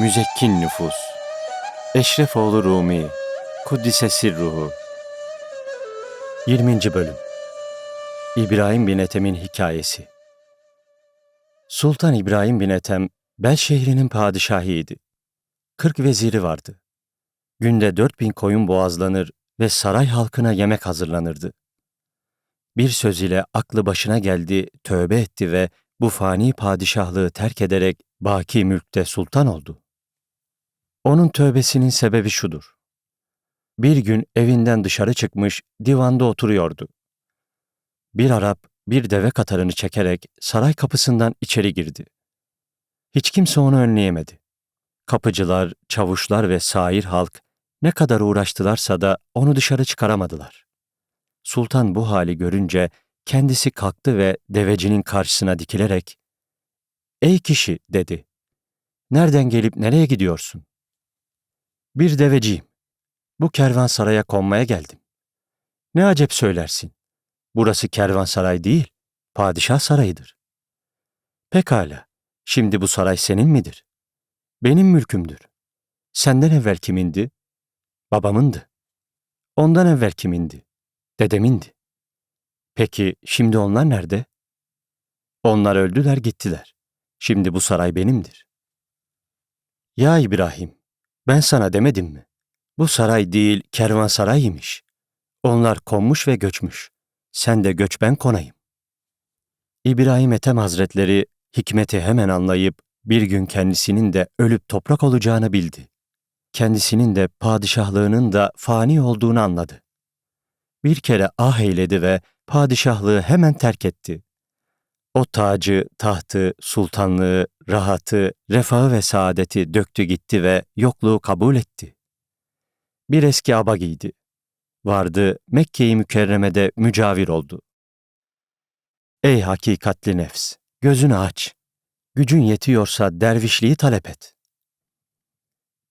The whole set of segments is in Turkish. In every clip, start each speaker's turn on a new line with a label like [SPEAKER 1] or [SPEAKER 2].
[SPEAKER 1] Müzekkin nüfus. Eşrefoğlu Rumi. Kuddise sirruhu. 20. Bölüm İbrahim bin Ethem'in hikayesi Sultan İbrahim bin Ethem, Bel şehrinin padişahıydı. 40 veziri vardı. Günde 4000 koyun boğazlanır ve saray halkına yemek hazırlanırdı. Bir söz ile aklı başına geldi, tövbe etti ve bu fani padişahlığı terk ederek baki mülkte sultan oldu. Onun tövbesinin sebebi şudur. Bir gün evinden dışarı çıkmış, divanda oturuyordu. Bir Arap bir deve katarını çekerek saray kapısından içeri girdi. Hiç kimse onu önleyemedi. Kapıcılar, çavuşlar ve sair halk ne kadar uğraştılarsa da onu dışarı çıkaramadılar. Sultan bu hali görünce kendisi kalktı ve devecinin karşısına dikilerek "Ey kişi," dedi. "Nereden gelip nereye gidiyorsun?" "Bir deveciyim. Bu kervansaraya konmaya geldim." "Ne acep söylersin. Burası kervansaray değil, padişah sarayıdır." "Pekala. Şimdi bu saray senin midir?" "Benim mülkümdür." "Senden evvel kimindi?" "Babamındı." "Ondan evvel kimindi?" "Dedemindi." Peki şimdi onlar nerede? Onlar öldüler gittiler. Şimdi bu saray benimdir. Ya İbrahim, ben sana demedim mi? Bu saray değil, kervansaray imiş. Onlar konmuş ve göçmüş. Sen de göç ben konayım. İbrahim Ethem Hazretleri hikmeti hemen anlayıp bir gün kendisinin de ölüp toprak olacağını bildi. Kendisinin de padişahlığının da fani olduğunu anladı. Bir kere ah eyledi ve padişahlığı hemen terk etti. O tacı, tahtı, sultanlığı, rahatı, refahı ve saadeti döktü gitti ve yokluğu kabul etti. Bir eski aba giydi. Vardı Mekke-i Mükerreme'de mücavir oldu. Ey hakikatli nefs, gözünü aç. Gücün yetiyorsa dervişliği talep et.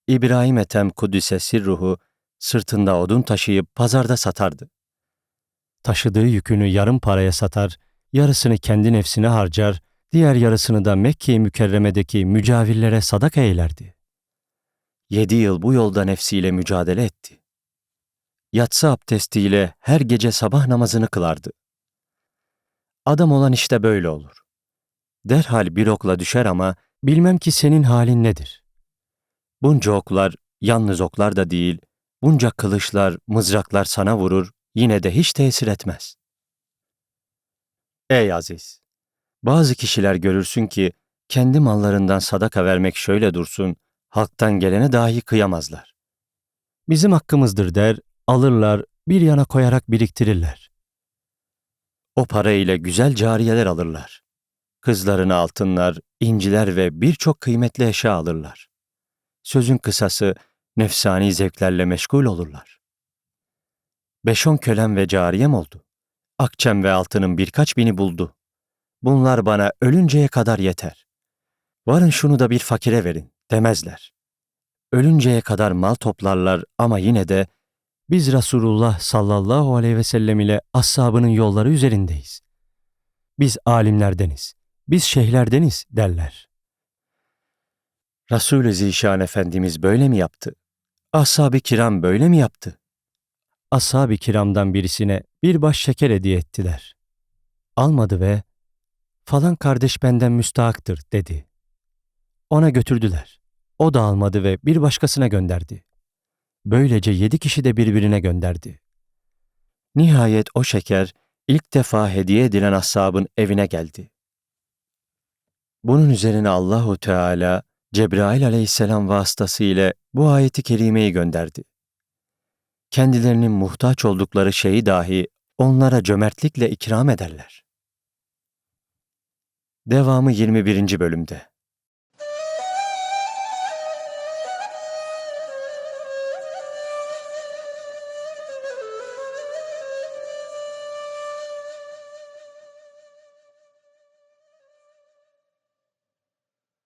[SPEAKER 1] İbrahim Ethem Kudüs'e sirruhu sırtında odun taşıyıp pazarda satardı. Taşıdığı yükünü yarım paraya satar, yarısını kendi nefsine harcar, diğer yarısını da Mekke-i Mükerreme'deki mücavirlere sadaka eylerdi. Yedi yıl bu yolda nefsiyle mücadele etti. Yatsı abdestiyle her gece sabah namazını kılardı. Adam olan işte böyle olur. Derhal bir okla düşer ama bilmem ki senin halin nedir? Bunca oklar, yalnız oklar da değil, bunca kılıçlar, mızraklar sana vurur, yine de hiç tesir etmez. Ey aziz! Bazı kişiler görürsün ki kendi mallarından sadaka vermek şöyle dursun, halktan gelene dahi kıyamazlar. Bizim hakkımızdır der, alırlar, bir yana koyarak biriktirirler. O para ile güzel cariyeler alırlar. Kızlarına altınlar, inciler ve birçok kıymetli eşya alırlar. Sözün kısası, nefsani zevklerle meşgul olurlar. Beş on kölem ve cariyem oldu. Akçem ve altının birkaç bini buldu. Bunlar bana ölünceye kadar yeter. Varın şunu da bir fakire verin demezler. Ölünceye kadar mal toplarlar ama yine de biz Resulullah sallallahu aleyhi ve sellem ile ashabının yolları üzerindeyiz. Biz alimlerdeniz, biz şeyhlerdeniz derler. Resul-i Zişan Efendimiz böyle mi yaptı? Ashab-ı kiram böyle mi yaptı? Ashab-ı kiramdan birisine bir baş şeker hediye ettiler. Almadı ve falan kardeş benden müstahaktır dedi. Ona götürdüler. O da almadı ve bir başkasına gönderdi. Böylece yedi kişi de birbirine gönderdi. Nihayet o şeker ilk defa hediye edilen ashabın evine geldi. Bunun üzerine Allahu Teala Cebrail aleyhisselam vasıtasıyla bu ayeti kerimeyi gönderdi kendilerinin muhtaç oldukları şeyi dahi onlara cömertlikle ikram ederler. Devamı 21. bölümde.